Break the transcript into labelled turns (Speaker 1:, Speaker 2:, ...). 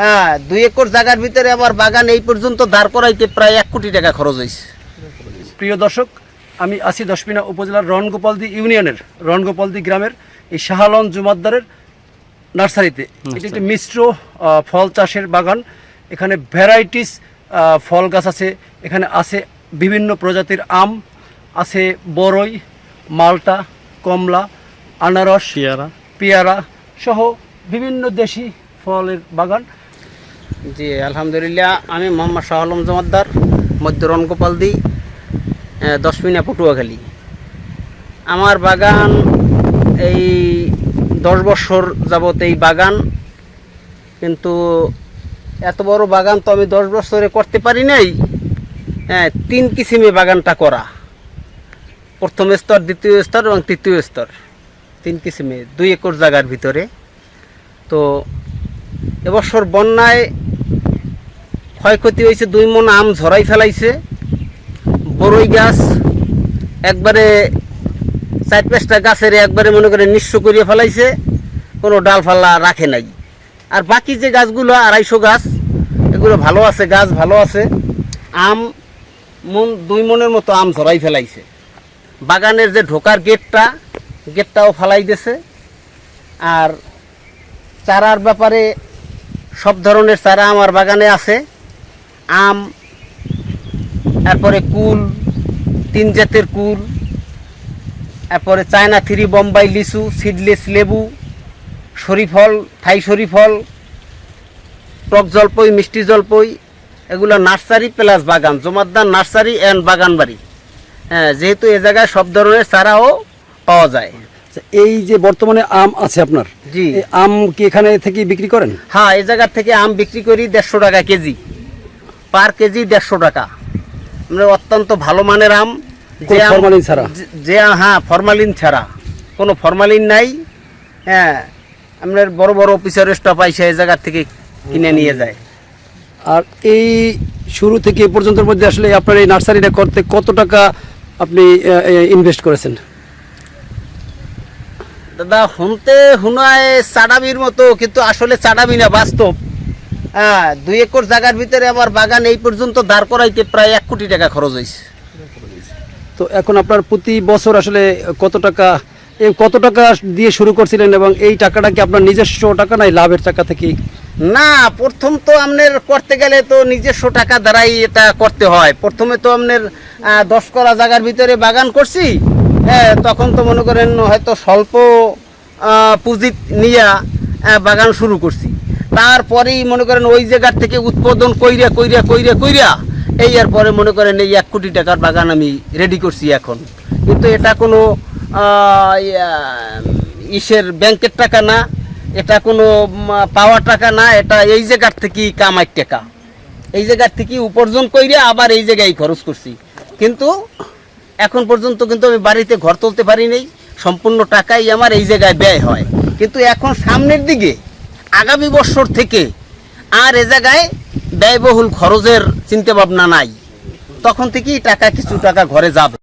Speaker 1: হ্যাঁ দুই একর জায়গার ভিতরে আমার বাগান এই পর্যন্ত দাঁড় করাইতে প্রায় এক কোটি টাকা খরচ হয়েছে
Speaker 2: প্রিয় দর্শক আমি আছি দশমিনা উপজেলার রণগোপালদি ইউনিয়নের রণগোপালদি গ্রামের এই শাহালন জুমাদ্দারের নার্সারিতে। এটি একটি মিশ্র ফল চাষের বাগান। এখানে ভ্যারাইটিস ফল গাছ আছে এখানে আছে বিভিন্ন প্রজাতির আম আছে বরই মালটা কমলা আনারস
Speaker 3: পেয়ারা।
Speaker 2: পেয়ারা সহ বিভিন্ন দেশি ফলের বাগান।
Speaker 1: জি, আলহামদুলিল্লাহ, আমি মোহাম্মদ শাহ আলম জমাদ্দার, মধ্য রণগোপালদি দশমিনা পটুয়াখালী। আমার বাগান এই দশ বছর যাবত এই বাগান, কিন্তু এত বড় বাগান তো আমি দশ বছরে করতে পারি নাই। হ্যাঁ তিন কিসিমে বাগানটা করা। প্রথম স্তর, দ্বিতীয় স্তর এবং তৃতীয় স্তর। তিন কিসিমে, দুই একর জায়গার ভিতরে। তো এবছর বন্যায় ক্ষয়ক্ষতি হয়েছে, দুই মন আম ঝরাই ফেলাইছে। বড়ই গাছ একবারে চার পাঁচটা গাছের একবারে মনে করে নিঃস্ব করিয়ে ফেলাইছে, কোনো ডালফাল্লা রাখে নাই। আর বাকি যে গাছগুলো, আড়াইশো গাছ, এগুলো ভালো আছে, গাছ ভালো আছে। আম, মন, দুই মনের মতো আম ঝরাই ফেলাইছে। বাগানের যে ঢোকার গেটটা, গেটটাও ফালাই দিয়েছে। আর চারার ব্যাপারে সব ধরনের চারা আমার বাগানে আছে। আম তারপরে কুল তিন জাতের কুল তারপরে চায়না থ্রি বোম্বাই লিচু সিডলেস লেবু শরীফল থাই শরীফল টক জলপই মিষ্টি জলপই এগুলো নার্সারি প্লাস বাগান জমাদ্দার নার্সারি অ্যান্ড বাগান বাড়ি হ্যাঁ যেহেতু এ জায়গায় সব ধরনের চারাও পাওয়া যায়।
Speaker 2: আচ্ছা, এই যে বর্তমানে আম আছে আপনার
Speaker 1: জি।
Speaker 2: আম কি এখানে থেকে বিক্রি করেন?
Speaker 1: হ্যাঁ এই জায়গার থেকে আম বিক্রি করি দেড়শো টাকা কেজি। পার কেজি দেড়শো টাকা। মানে অত্যন্ত ভালো মানের আম। আম-
Speaker 2: ফরমালিন ছাড়া?
Speaker 1: যে- যে হ্যাঁ ফরমালিন ছাড়া। কোনো ফরমালিন নাই। হ্যাঁ আপনার বড় বড় অফিসার স্টাফ আইসে এই জায়গার থেকে কিনে নিয়ে যায়।
Speaker 2: আর এই শুরু থেকে এ পর্যন্ত মধ্যে আসলে আপনার এই নার্সারিটা করতে কত টাকা আপনি ইনভেস্ট করেছেন?
Speaker 1: দাদা শুনতে শুনায় চাডামির মতো কিন্তু আসলে চাডামি না বাস্তব। হ্যাঁ দুই একর জায়গার ভিতরে আমার বাগান এই পর্যন্ত দাঁড় করাইতে প্রায় এক কোটি টাকা খরচ হয়েছে।
Speaker 2: তো এখন আপনার প্রতি বছর আসলে কত টাকা এই কত টাকা দিয়ে শুরু করছিলেন এবং এই টাকাটা কি আপনার নিজস্ব টাকা নাই লাভের টাকা থেকে?
Speaker 1: না প্রথম তো আপনার করতে গেলে তো নিজস্ব টাকা দ্বারাই এটা করতে হয়। প্রথমে তো আপনার দশ করা জায়গার ভিতরে বাগান করছি হ্যাঁ তখন তো মনে করেন হয়তো স্বল্প পুঁজি নিয়ে বাগান শুরু করছি। তারপরেই মনে করেন ওই জায়গার থেকে উৎপাদন কইরা কইরা কইরা কইরা এই আর পরে মনে করেন এই এক কোটি টাকার বাগান আমি রেডি করছি এখন। কিন্তু এটা কোনো ইসের ব্যাংকের টাকা না, এটা কোনো পাওয়ার টাকা না, এটা এই জায়গার থেকেই কামাই টাকা। এই জায়গার থেকে উপার্জন কইরা আবার এই জায়গায় খরচ করছি। কিন্তু এখন পর্যন্ত কিন্তু আমি বাড়িতে ঘর তুলতে পারি নাই, সম্পূর্ণ টাকাই আমার এই জায়গায় ব্যয় হয়। কিন্তু এখন সামনের দিকে আগামী বছর থেকে আর এ জায়গায় ব্যয়বহুল খরচের চিন্তা ভাবনা নাই। তখন থেকেই টাকা, কিছু টাকা ঘরে যাবে।